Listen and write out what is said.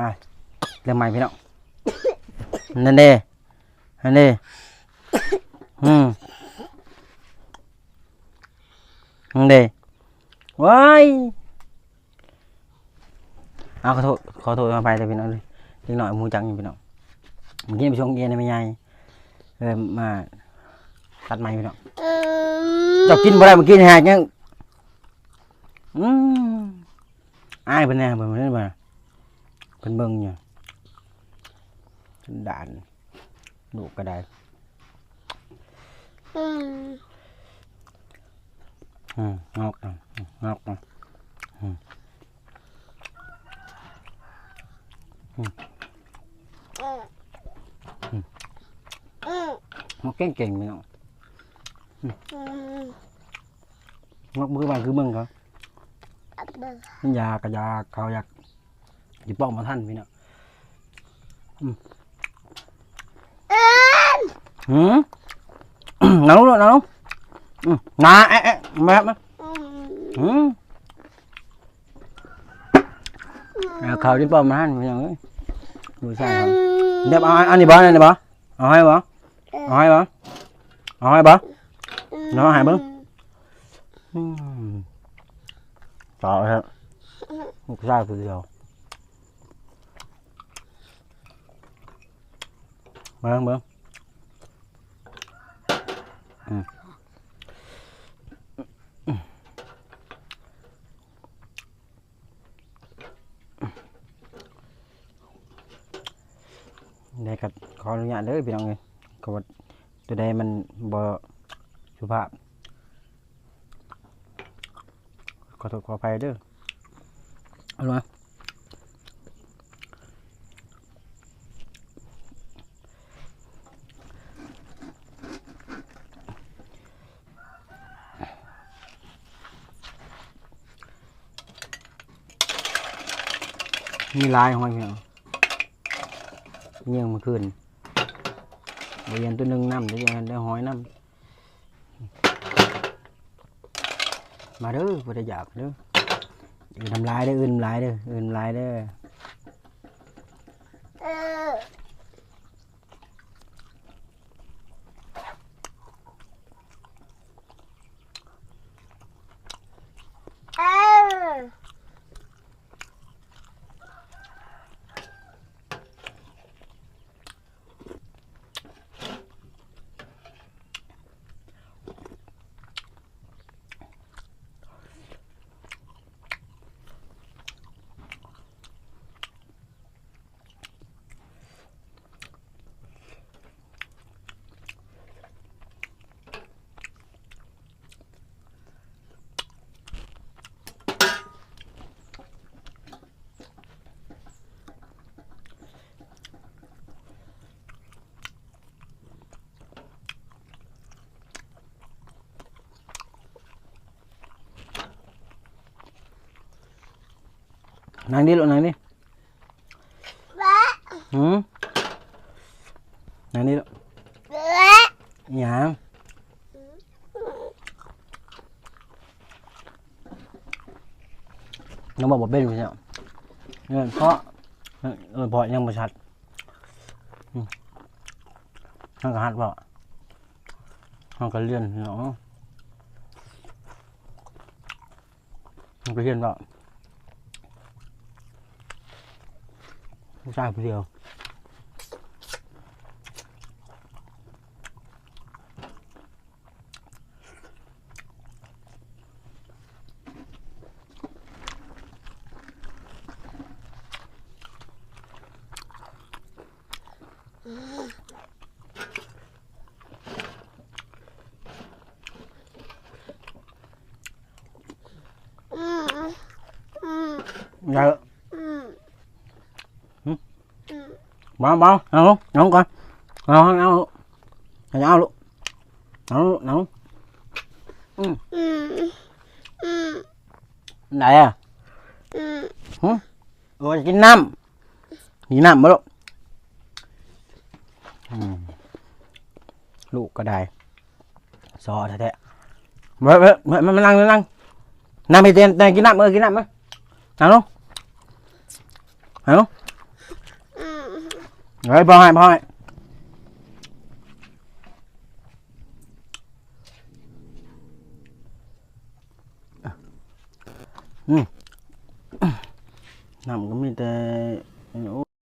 อะเรื่องใหม่พี่น้องนั่นเด้นั่นเด้อืมนั่นเด้ว้ายเอาขอโทษขอโทษมาไปเลยพี่น้องเลยเล็กหน่อยมูจังอยู่พี่น้องเมื่อกี้ไปชงเย็นไม่ใหญ่เออมาตัดไม้พี่น้องเจ้ากินบ่ได้เมื่อกี้นี่ฮะยังอืมอายเพิ่นแน่เพิ่นเพิ่นมา เพิ่นเบิ่งเพิ่นด่านลูกก็ได้อืมอืมงอกอะงอกอะอืมอืมงอกเก่งๆพี่น้องอืมงอกมือมาคือเบิ่งเขาอัดเบิ่งมันยากะยาเขาอยาก สิป้องมาท่านพี่น้องเอ็นหืมน้องลูกน้องอืมนาเอ๊ะเอ๊ะมามาอืมหืมเอาเขาที่ป้องมาท่านพี่น้องเอ้ยดูใช่ครับเดี๋ยวเอาอันนี้บ่อันนี้บ่เอาให้บ่เอาให้บ่เอาให้บ่น้องหายเบิ่งอืมต่อครับลูกชายคนเดียว เบิ่งเบิ่งได้กับขออนุญาตเด้อพี่น้องเอ้ยก็ว่าตัวใดมันบ่สุภาพ ขอโทษขออภัยเด้อเอาละมี ลายหอยเหี่ยงเงี้ยงมาขึ้นเรียนตัวหนึ่งน้ำเดี๋ยวจะได้หอยน้ำมาเด้อบ่ได้อยากเด้ออื่นทำลายเด้ออื่นทำลายเด้ออื่นทำลายเด้ออ นั่งดิลูกนั่งดิแวะหืมนั่งดิลูกแวะอิหยังน้องบอกบ่เป็นอยู่ใช่ไหมเนี่ยเพราะเออเพราะยังบ่ชัดอืมนั่งก็ฮัดบ่นั่งก็เลื่อนเนาะมันก็เลื่อนบ่ผู้ชา ยผู้เดียว Bao bao, nấu luôn, nấu coi. Nấu nấu luôn. Nấu luôn. Nấu luôn, nấu. Ừ. Ừ. Này à. Ừ. Hử? Rồi chín năm. Chín năm mới luôn. Ừ. Lụ cả đài. Giò thế đấy. Mới mới mới năng lăng lăng. Năm thì tiền này chín năm ơi, chín năm ơi. Nào luôn. Nào luôn. เฮ้ยพ่อให้พ่อ